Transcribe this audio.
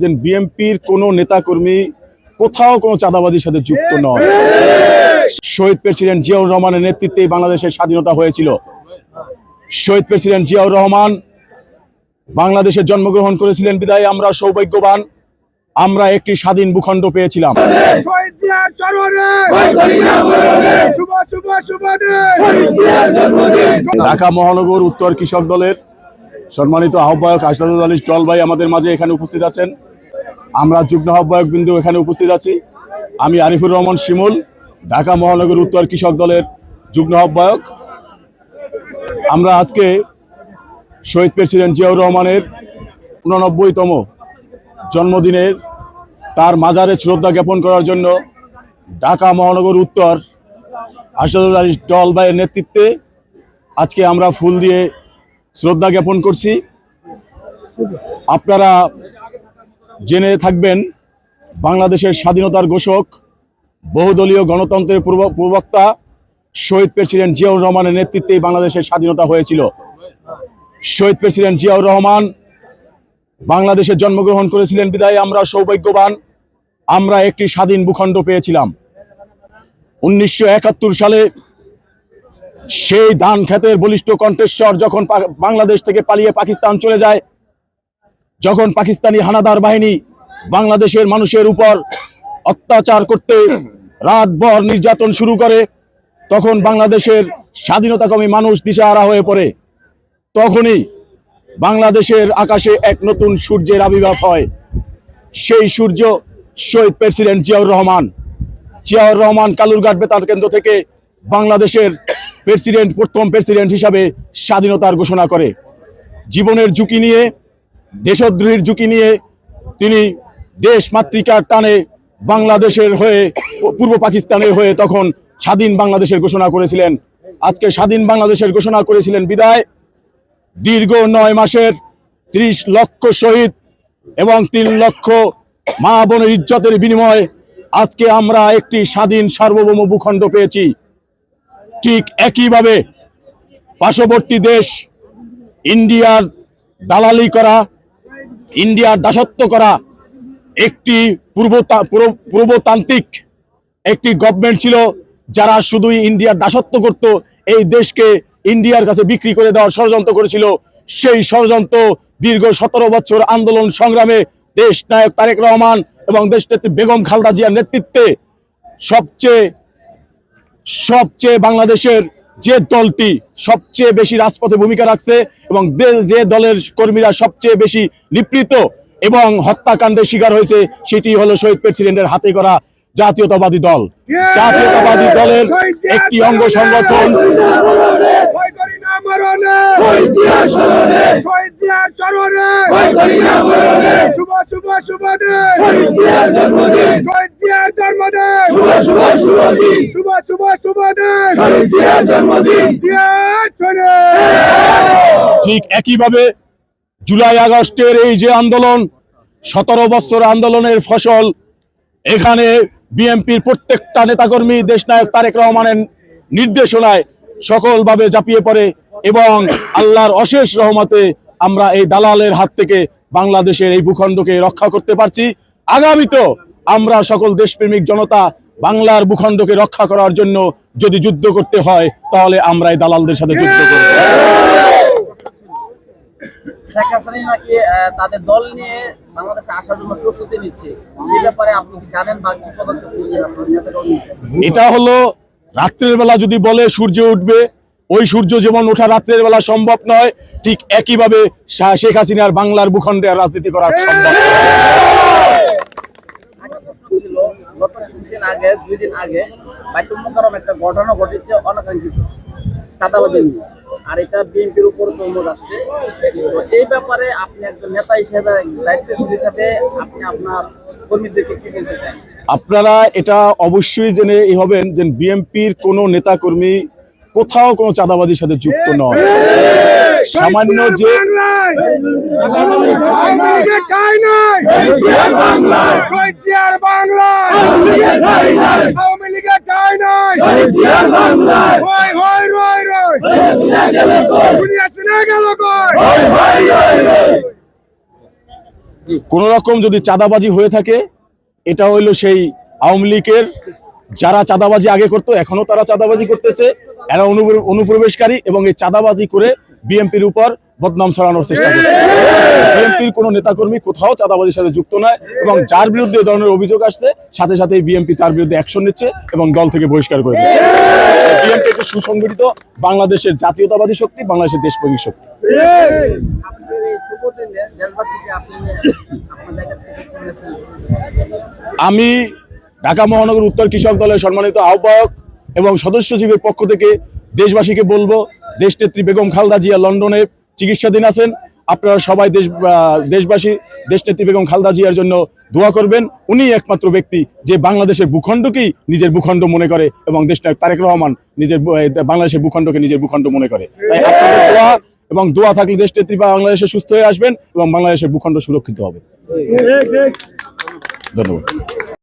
যে বিএনপির কোনো নেতাকর্মী কোথাও কোনো চাঁদাবাজির সাথে যুক্ত নয়। শহীদ প্রেসিডেন্ট জিয়াউর রহমানের নেতৃত্বে বাংলাদেশের স্বাধীনতা হয়েছিল। শহীদ প্রেসিডেন্ট জিয়াউর রহমান বাংলাদেশে জন্মগ্রহণ করেছিলেন বিদায় আমরা সৌভাগ্যবান আমরা একটি স্বাধীন ভূখণ্ড পেয়েছিলাম। ঢাকা মহানগর উত্তর কৃষক দলের সম্মানিত আহ্বায়ক আশরাফুল আলী টল ভাই আমাদের মাঝে এখানে উপস্থিত আছেন। আমরা যুগ্ম আহ্বায়ক বিন্দু এখানে উপস্থিত আছি। আমি আরিফুর রহমান শিমুল, ঢাকা মহানগর উত্তর কৃষক দলের যুগ্ম আহ্বায়ক। আমরা আজকে শহীদ প্রেসিডেন্ট জিয়াউর রহমানের উননব্বইতম জন্মদিনের তার মাজারে শ্রদ্ধা জ্ঞাপন করার জন্য ঢাকা মহানগর উত্তর আশরাফুল আলী টল ভাইয়ের নেতৃত্বে আজকে আমরা ফুল দিয়ে শ্রদ্ধা জ্ঞাপন করছি। আপনারা জেনে থাকবেন, বাংলাদেশের স্বাধীনতার ঘোষক, বহুদলীয় গণতন্ত্রের পূর্ব- প্রবক্তা, শহীদ প্রেসিডেন্ট জিয়াউর রহমানের নেতৃত্বেই বাংলাদেশের স্বাধীনতা হয়েছিল। শহীদ প্রেসিডেন্ট জিয়াউর রহমান, বাংলাদেশে জন্মগ্রহণ করেছিলেন বিদায়, আমরা সৌভাগ্যবান, আমরা একটি স্বাধীন ভূখণ্ড পেয়েছিলাম। উনিশশো একাত্তর সালে সেই ধান খেতের বলিষ্ঠ কণ্ঠেশ্বর যখন বাংলাদেশ থেকে পালিয়ে পাকিস্তান চলে যায় যখন পাকিস্তানি হানাদার বাহিনী বাংলাদেশের মানুষের উপর অত্যাচার করতে রাতভর নির্যাতন শুরু করে, তখন বাংলাদেশের স্বাধীনতাকামী মানুষ দিশাহারা হয়ে পড়ে। তখনই বাংলাদেশের আকাশে এক নতুন সূর্যের আবির্ভাব হয়। সেই সূর্য শহীদ প্রেসিডেন্ট জিয়াউর রহমান। জিয়াউর রহমান কালুরঘাট বেতার কেন্দ্র থেকে বাংলাদেশের প্রেসিডেন্ট, প্রথম প্রেসিডেন্ট হিসাবে স্বাধীনতার ঘোষণা করে। জীবনের ঝুঁকি নিয়ে দেশদ্রোহীর ঝুঁকি নিয়ে তিনি দেশ মাতৃকার টানে বাংলাদেশের হয়ে পূর্ব পাকিস্তানের হয়ে তখন স্বাধীন বাংলাদেশের ঘোষণা করেছিলেন। আজকে স্বাধীন বাংলাদেশের ঘোষণা করেছিলেন বিদায়। দীর্ঘ নয় মাসের ত্রিশ লক্ষ শহীদ এবং তিন লক্ষ মা বোনের ইজ্জতের বিনিময়ে আজকে আমরা একটি স্বাধীন সার্বভৌম ভূখণ্ড পেয়েছি। ঠিক একইভাবে পার্শ্ববর্তী দেশ, ইন্ডিয়ার দালালি করা ইন্ডিয়ার দাসত্ব করা একটি পূর্ব পূর্বতান্ত্রিক একটি গভর্নমেন্ট ছিল যারা শুধুই ইন্ডিয়ার দাসত্ব করত, এই দেশকে ইন্ডিয়ার কাছে বিক্রি করে দেওয়ার ষড়যন্ত্র করেছিল। সেই ষড়যন্ত্র দীর্ঘ সতেরো বছর আন্দোলন সংগ্রামে দেশ নায়ক তারেক রহমান এবং দেশ নেত্রী বেগম খালদা জিয়ার নেতৃত্বে সবচেয়ে সবচেয়ে বাংলাদেশের যে দলটি সবচেয়ে বেশি রাজপথে ভূমিকা রাখছে এবং যে দলের কর্মীরা সবচেয়ে বেশি নিপৃত এবং হত্যাকাণ্ডের শিকার হয়েছে, সেটি হলো শহীদ প্রেসিডেন্টের হাতে করা জাতীয়তাবাদী দল। জাতীয়তাবাদী দলের একটি অঙ্গ সংগঠন ভয় করি না মরণে শহীদ জিয়ার চরণে শুভ শুভ শুভ শহীদ জিয়ার জন্মদিন শুভ শুভ শুভ জিয়ার চরণে ঠিক একইভাবে জুলাই আগস্টের এই যে আন্দোলন সতেরো বছর আন্দোলনের ফসল এখানে বিএনপির প্রত্যেকটা নেতাকর্মী দেশনায়ক তারেক রহমানের নির্দেশনায় সকলভাবে ঝাঁপিয়ে পড়ে এবং আল্লাহর অশেষ রহমতে আমরা এই দালালের হাত থেকে বাংলাদেশের এই ভূখণ্ডকে রক্ষা করতে পারছি। আগামীতেও আমরা সকল দেশপ্রেমিক জনতা বাংলার ভূখণ্ডকে রক্ষা করার জন্য যদি যুদ্ধ করতে হয়, তাহলে আমরা এই দালালদের সাথে যুদ্ধ করব। শেখ হাসিনা নাকি তাদের দল নিয়ে বাংলাদেশে আসার জন্য প্রস্তুতি নিচ্ছে? এই ব্যাপারে আপনি কি জানেন বা কি পদক্ষেপ নিচ্ছেন? এটা হলো রাত্রের বেলা যদি বলে সূর্য উঠবে ওই সূর্য যেমন ওঠা রাত্রের বেলা সম্ভব নয় ঠিক একইভাবে শেখ হাসিনার বাংলার ভূখণ্ডে রাজনীতি করা সম্ভব গত কিছুদিন আগে দুই দিন আগে বাইতুল মোকাররম একটা ঘটনা ঘটেছে অনাকাঙ্ক্ষিত। চাঁদাবাজি নিয়ে। আর এটা বিএনপির উপর তহমত আসছে। তো এই ব্যাপারে আপনি একজন নেতা হিসেবে দায়িত্বশীল হিসেবে আপনি আপনার কর্মীদেরকে কি বলতে চান? আপনারা এটা অবশ্যই জেনে ই হবেন যে বিএনপির কোনো নেতাকর্মী কোথাও কোনো চাঁদাবাজির সাথে যুক্ত নয়। সামান্য যে বাংলায়। আওয়ামী লীগের ঠাঁই নাই। কোন রকম যদি চাঁদাবাজি হয়ে থাকে, এটা হইল সেই আওয়ামী লীগের যারা চাঁদাবাজি আগে করতো এখনও তারা চাঁদাবাজি করতেছে। এরা অনুপ্র- অনুপ্রবেশকারী এবং এই চাঁদাবাজি করে বিএমপির উপর বদনাম ছড়ানোর চেষ্টা করছে। বিএনপির কোনো নেতাকর্মী কোথাও চাঁদাবাজির সাথে যুক্ত নয় এবং যার বিরুদ্ধে এ ধরনের অভিযোগ আসছে, সাথে সাথে বিএনপি তার বিরুদ্ধে অ্যাকশন নিচ্ছে এবং দল থেকে বহিষ্কার করে দিচ্ছে। বিএনপি একটি সুসংগঠিত বাংলাদেশের জাতীয়তাবাদী শক্তি, বাংলাদেশের দেশপ্রেমিক শক্তি। আমি ঢাকা মহানগর উত্তর কৃষক দলের সম্মানিত আহ্বায়ক এবং সদস্য সচিবের পক্ষ থেকে দেশবাসীকে বলব, দেশনেত্রী বেগম খালদা জিয়া লন্ডনে চিকিৎসাধীন আছেন। আপনারা সবাই দেশ দেশবাসী, দেশনেত্রী বেগম খালদা জিয়ার জন্য দোয়া করবেন। উনি একমাত্র ব্যক্তি যে বাংলাদেশের ভূখণ্ডকেই নিজের ভূখণ্ড মনে করে এবং দেশনায়ক তারেক রহমান নিজের বাংলাদেশের ভূখণ্ডকে নিজের ভূখণ্ড মনে করে। তাই আপনাদের দোয়া এবং দোয়া থাকলে দেশনেত্রী বাংলাদেশে সুস্থ হয়ে আসবেন এবং বাংলাদেশের ভূখণ্ড সুরক্ষিত হবে। ধন্যবাদ।